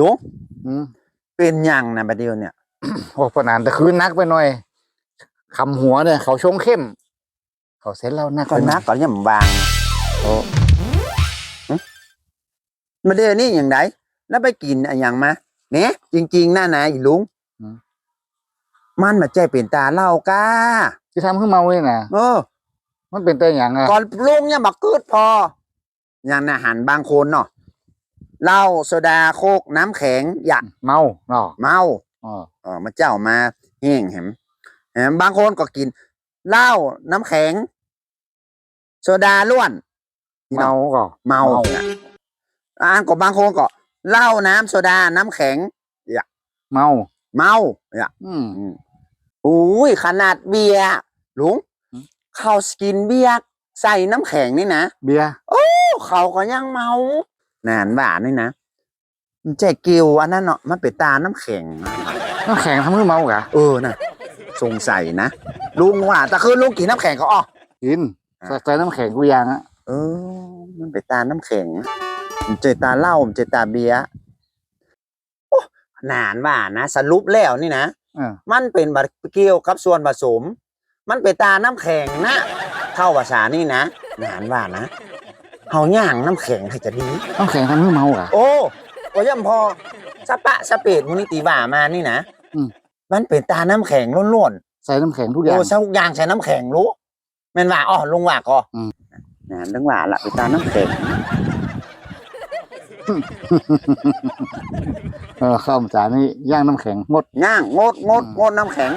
ลุงอืมเป็นหยังนะบัดเดียวเนี่ยโอ้ปนานแต่คืนนักไปหน่อยคำหัวเนี่ย เขาชงเข้ม เขาเซ็ตแล้วนักก่อนไปหนะยก่อนย่ำบางโอ้บัดเดียวนี่อย่างไรแล้วไปกินอะหยังมาเนี่ยจริงๆน่านะอีลุงมันมาใจเป็นตาเล่ากาที่ทำขึ้นเมาเลยนะเออ มันเป็นแต่อย่างอะก่อนลุงเนี่ยบักกึดพออย่างอาหารบางคนเนาะ เหล้าโซดาโคกน้ำแข็งอยากเมาเนาะเมาอ๋อเออมาเจ้ามาแห้งแหมแหมบางคนก็กินเหล้าน้ำแข็ง โซดาล้วนเมาก็เมาน่ะอ่านก็บางคนก็เหล้าน้ำโซดาน้ำแข็งเมาเมาเนี่ยอืมอืมอุ้ยขนาดเบียร์ลุงอืมเขาสกินเบียร์ใส่น้ำแข็งนี่นะเบียร์เขาก็ยังเมา นานบ่านี่นะมันแจกิวอันนั้นเนาะมันเป็นตาน้ำแข็งน้ำแข็งทำให้เมากะเออนะสงสัยนะลุงว่าแต่คือลุงกินน้ำแข็งก็อ๋อกินอะใส่ใส่น้ำแข็งกูยางอะเออ มันเป็นตาน้ำแข็งมันเจอตาเหล้ามันเจอตาเบียร์โอ้นานว่านะสรุปแล้วนี่นะเออมันเป็นบัเกี่ยวกับส่วนผสม มันเป็นตาน้ำแข็งนะ เข้าภาษานี่นะนานว่านะ เฮาย่างน้ำแข็งให้จะดีน้ำแข็งทำให้เมากะโอ้ก็ย่ำพอสปะสเปดมูนิติว่ามานี่นะอืม มันเป็นตาน้ำแข็งล้วนใส่น้ำแข็งทุกๆอย่าง โอ้สักอย่างใช้น้ำแข็งรู้แม่นว่าอ๋อลุงว่าก็อืมนานเรื่องว่าละเป็นตาน้ำแข็งเออข้าวมันจานนี่ย่างน้ำแข็งงดย่างงดงดงดน้ำแข็ง